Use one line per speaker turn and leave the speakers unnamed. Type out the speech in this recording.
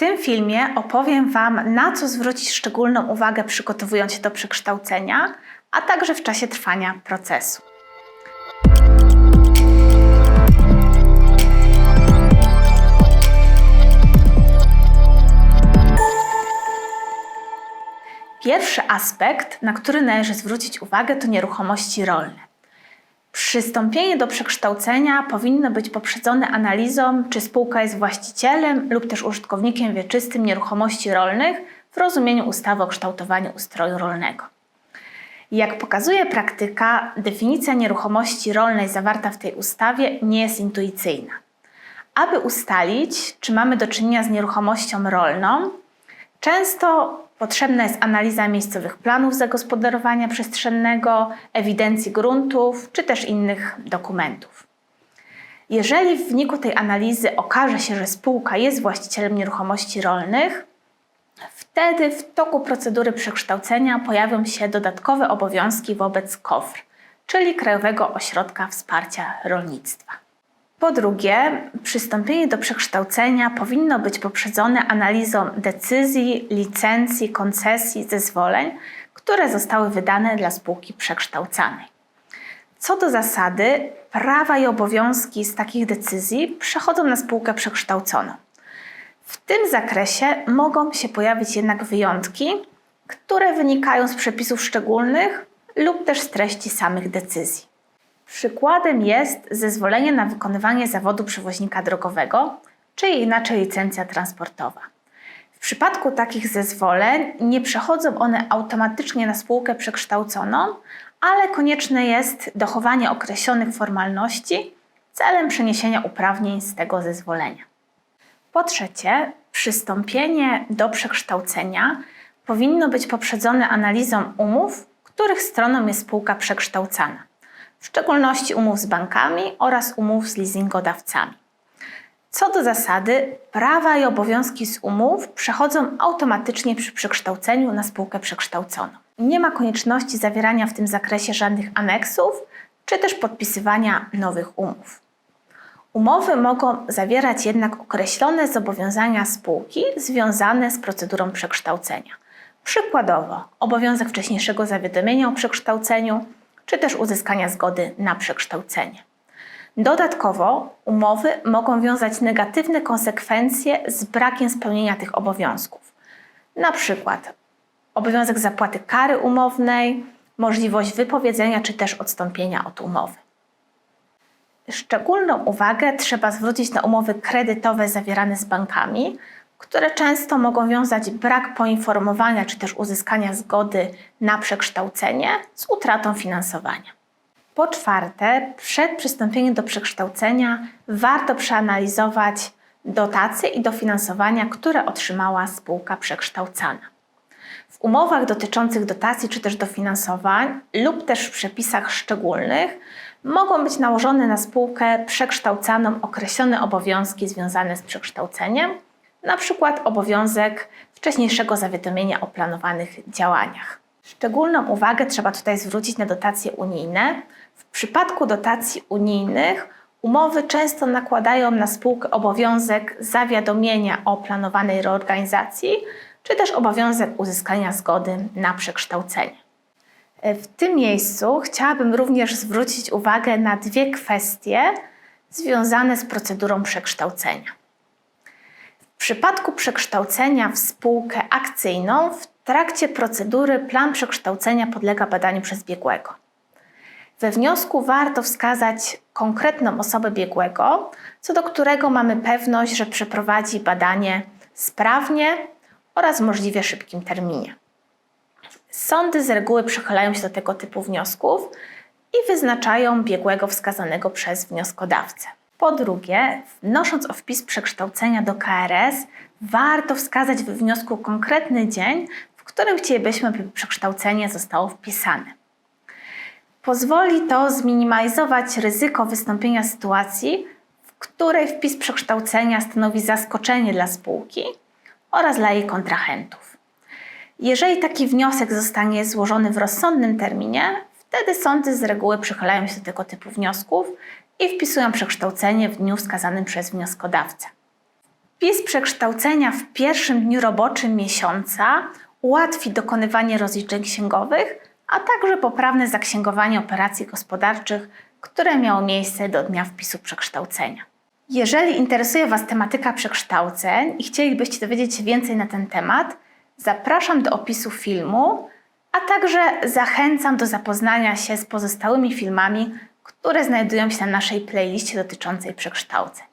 tym filmie opowiem Wam, na co zwrócić szczególną uwagę przygotowując się do przekształcenia, a także w czasie trwania procesu. Pierwszy aspekt, na który należy zwrócić uwagę, to nieruchomości rolne. Przystąpienie do przekształcenia powinno być poprzedzone analizą, czy spółka jest właścicielem lub też użytkownikiem wieczystym nieruchomości rolnych w rozumieniu ustawy o kształtowaniu ustroju rolnego. Jak pokazuje praktyka, definicja nieruchomości rolnej zawarta w tej ustawie nie jest intuicyjna. Aby ustalić, czy mamy do czynienia z nieruchomością rolną, często Potrzebna jest analiza miejscowych planów zagospodarowania przestrzennego, ewidencji gruntów czy też innych dokumentów. Jeżeli w wyniku tej analizy okaże się, że spółka jest właścicielem nieruchomości rolnych, wtedy w toku procedury przekształcenia pojawią się dodatkowe obowiązki wobec KOWR, czyli Krajowego Ośrodka Wsparcia Rolnictwa. Po drugie, przystąpienie do przekształcenia powinno być poprzedzone analizą decyzji, licencji, koncesji, zezwoleń, które zostały wydane dla spółki przekształcanej. Co do zasady, prawa i obowiązki z takich decyzji przechodzą na spółkę przekształconą. W tym zakresie mogą się pojawić jednak wyjątki, które wynikają z przepisów szczególnych lub też z treści samych decyzji. Przykładem jest zezwolenie na wykonywanie zawodu przewoźnika drogowego, czyli inaczej licencja transportowa. W przypadku takich zezwoleń nie przechodzą one automatycznie na spółkę przekształconą, ale konieczne jest dochowanie określonych formalności celem przeniesienia uprawnień z tego zezwolenia. Po trzecie, przystąpienie do przekształcenia powinno być poprzedzone analizą umów, których stroną jest spółka przekształcana w szczególności umów z bankami oraz umów z leasingodawcami. Co do zasady, prawa i obowiązki z umów przechodzą automatycznie przy przekształceniu na spółkę przekształconą. Nie ma konieczności zawierania w tym zakresie żadnych aneksów czy też podpisywania nowych umów. Umowy mogą zawierać jednak określone zobowiązania spółki związane z procedurą przekształcenia. Przykładowo, obowiązek wcześniejszego zawiadomienia o przekształceniu, czy też uzyskania zgody na przekształcenie. Dodatkowo umowy mogą wiązać negatywne konsekwencje z brakiem spełnienia tych obowiązków. Na przykład obowiązek zapłaty kary umownej, możliwość wypowiedzenia czy też odstąpienia od umowy. Szczególną uwagę trzeba zwrócić na umowy kredytowe zawierane z bankami, które często mogą wiązać brak poinformowania czy też uzyskania zgody na przekształcenie z utratą finansowania. Po czwarte, przed przystąpieniem do przekształcenia warto przeanalizować dotacje i dofinansowania, które otrzymała spółka przekształcana. W umowach dotyczących dotacji czy też dofinansowań lub też w przepisach szczególnych mogą być nałożone na spółkę przekształcaną określone obowiązki związane z przekształceniem, na przykład obowiązek wcześniejszego zawiadomienia o planowanych działaniach. Szczególną uwagę trzeba tutaj zwrócić na dotacje unijne. W przypadku dotacji unijnych umowy często nakładają na spółkę obowiązek zawiadomienia o planowanej reorganizacji, czy też obowiązek uzyskania zgody na przekształcenie. W tym miejscu chciałabym również zwrócić uwagę na dwie kwestie związane z procedurą przekształcenia. Przypadku przekształcenia w spółkę akcyjną w trakcie procedury plan przekształcenia podlega badaniu przez biegłego. We wniosku warto wskazać konkretną osobę biegłego, co do którego mamy pewność, że przeprowadzi badanie sprawnie oraz w możliwie szybkim terminie. Sądy z reguły przychylają się do tego typu wniosków i wyznaczają biegłego wskazanego przez wnioskodawcę. Po drugie, wnosząc o wpis przekształcenia do KRS, warto wskazać we wniosku konkretny dzień, w którym chcielibyśmy, by przekształcenie zostało wpisane. Pozwoli to zminimalizować ryzyko wystąpienia sytuacji, w której wpis przekształcenia stanowi zaskoczenie dla spółki oraz dla jej kontrahentów. Jeżeli taki wniosek zostanie złożony w rozsądnym terminie, wtedy sądy z reguły przychylają się do tego typu wniosków i wpisują przekształcenie w dniu wskazanym przez wnioskodawcę. Wpis przekształcenia w pierwszym dniu roboczym miesiąca ułatwi dokonywanie rozliczeń księgowych, a także poprawne zaksięgowanie operacji gospodarczych, które miało miejsce do dnia wpisu przekształcenia. Jeżeli interesuje Was tematyka przekształceń i chcielibyście dowiedzieć się więcej na ten temat, zapraszam do opisu filmu, a także zachęcam do zapoznania się z pozostałymi filmami, które znajdują się na naszej playliście dotyczącej przekształceń.